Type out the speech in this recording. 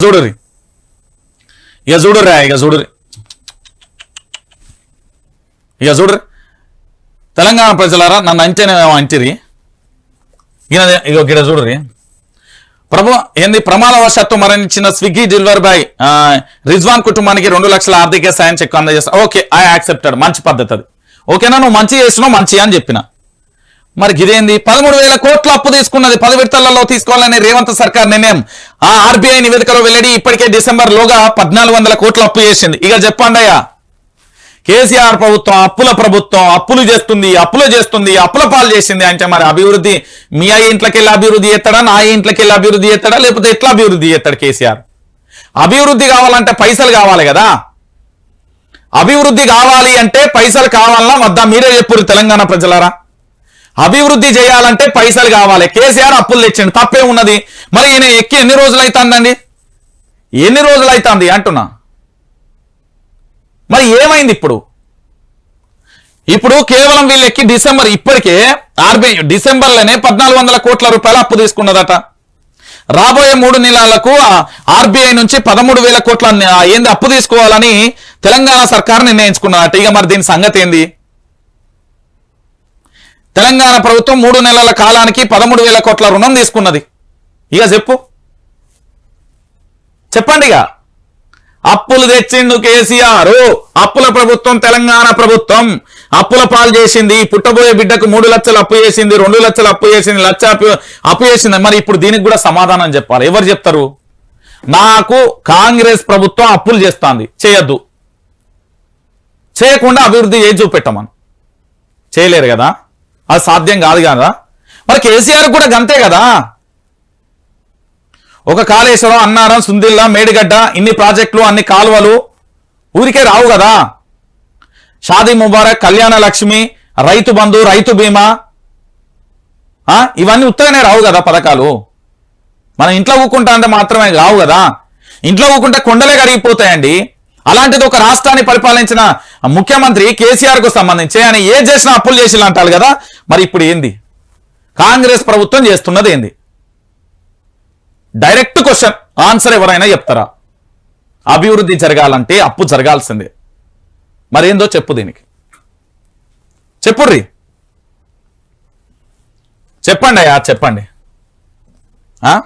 చూడురి ఇక చూడురా ఇక చూడురి ఇక చూడరు తెలంగాణ ప్రజలారా నన్ను అంచనే అంటిరి. ఈయన ఇక ఇక్కడ చూడురి ప్రభు ఏంది ప్రమాదవశాత్తు మరణించిన స్విగ్గీ డెలివరీ బాయ్ ఆ, రిజ్వాన్ కుటుంబానికి రెండు లక్షల ఆర్థిక సాయం చెక్ అందజేస్తా. Okay I accepted. మంచి పద్ధతి అది. ఓకేనా? నువ్వు మంచి చేస్తున్నావు మంచి అని చెప్పిన. మరి ఇదేంది పదమూడు వేల కోట్ల అప్పు తీసుకున్నది పది విడతలలో తీసుకోవాలని రేవంత్ సర్కార్ నిర్ణయం. ఆ ఆర్బీఐ నివేదికలో వెల్లడి ఇప్పటికే డిసెంబర్ లోగా పద్నాలుగు వందల కోట్ల అప్పు చేసింది. ఇక చెప్పండియా కేసీఆర్ ప్రభుత్వం అప్పుల ప్రభుత్వం అప్పులు చేస్తుంది అప్పులు చేస్తుంది అప్పుల పాలు చేసింది అంటే మరి అభివృద్ధి మీ అయ్య ఇంట్లోకి వెళ్ళి అభివృద్ధి చేస్తాడా? నా అయ్య ఇంట్లోకి వెళ్ళి అభివృద్ధి చేస్తాడా? లేకపోతే ఎట్లా అభివృద్ధి చేస్తాడు కేసీఆర్? అభివృద్ధి కావాలంటే పైసలు కావాలి కదా. అభివృద్ధి కావాలి అంటే పైసలు కావాలన్నా వద్దా? మీరే చెప్పురు తెలంగాణ ప్రజలారా. అభివృద్ధి చేయాలంటే పైసలు కావాలి. కేసీఆర్ అప్పులు తెచ్చండి. తప్పే ఉన్నది. మరి ఈయన ఎక్కి ఎన్ని రోజులు అవుతుందండి ఎన్ని రోజులు అవుతుంది అంటున్నా. మరి ఏమైంది ఇప్పుడు? ఇప్పుడు కేవలం వీళ్ళెక్కి డిసెంబర్ ఇప్పటికే ఆర్బీఐ డిసెంబర్లోనే పద్నాలుగు వందల కోట్ల రూపాయల అప్పు తీసుకున్నదట. రాబోయే మూడు నెలలకు ఆర్బీఐ నుంచి పదమూడు వేల కోట్ల ఏంది అప్పు తీసుకోవాలని తెలంగాణ సర్కార్ నిర్ణయించుకున్నదట. ఇక మరి దీని సంగతి ఏంది? తెలంగాణ ప్రభుత్వం మూడు నెలల కాలానికి పదమూడు వేల కోట్ల రుణం తీసుకున్నది. ఇక చెప్పు. చెప్పండి ఇక. అప్పులు తెచ్చిండు కేసీఆర్. అప్పుల ప్రభుత్వం తెలంగాణ ప్రభుత్వం. అప్పుల పాలు చేసింది పుట్టబోయే బిడ్డకు మూడు లక్షలు అప్పు చేసింది రెండు లక్షలు అప్పు చేసింది లక్ష అప్పు చేసింది. మరి ఇప్పుడు దీనికి కూడా సమాధానం చెప్పాలి. ఎవరు చెప్తారు? నాకు కాంగ్రెస్ ప్రభుత్వం అప్పులు చేస్తాంది. చేయొద్దు. చేయకుండా అభివృద్ధి చేసి చూపెట్టమను. చేయలేరు కదా? అది సాధ్యం కాదు కదా? మరి కేసీఆర్ కూడా గంతే కదా? ఒక కాళేశ్వరం అన్నారం సుందిల్లా మేడిగడ్డ ఇన్ని ప్రాజెక్టులు అన్ని కాలువలు ఊరికే రావు కదా? షాదీ ముబారక్ కళ్యాణ లక్ష్మి రైతు బంధు రైతు బీమా ఇవన్నీ ఉత్తగానే రావు కదా పథకాలు? మనం ఇంట్లో ఊకుంటా అంటే మాత్రమే రావు కదా? ఇంట్లో ఊకుంటే కొండలే కరిగిపోతాయండి. అలాంటిది ఒక రాష్ట్రాన్ని పరిపాలించిన ముఖ్యమంత్రి కేసీఆర్కు సంబంధించి ఆయన ఏ చేసినా అప్పులు చేసి అంటారు కదా మరి ఇప్పుడు ఏంది? కాంగ్రెస్ ప్రభుత్వం చేస్తున్నది ఏంది? డైరెక్ట్ క్వశ్చన్ ఆన్సర్ ఎవరైనా చెప్తారా? అభివృద్ధి జరగాలంటే అప్పు జరగాల్సిందే. మరేందో చెప్పు దీనికి. చెప్పుర్రి. చెప్పండి అయ్యా చెప్పండి. ఆ?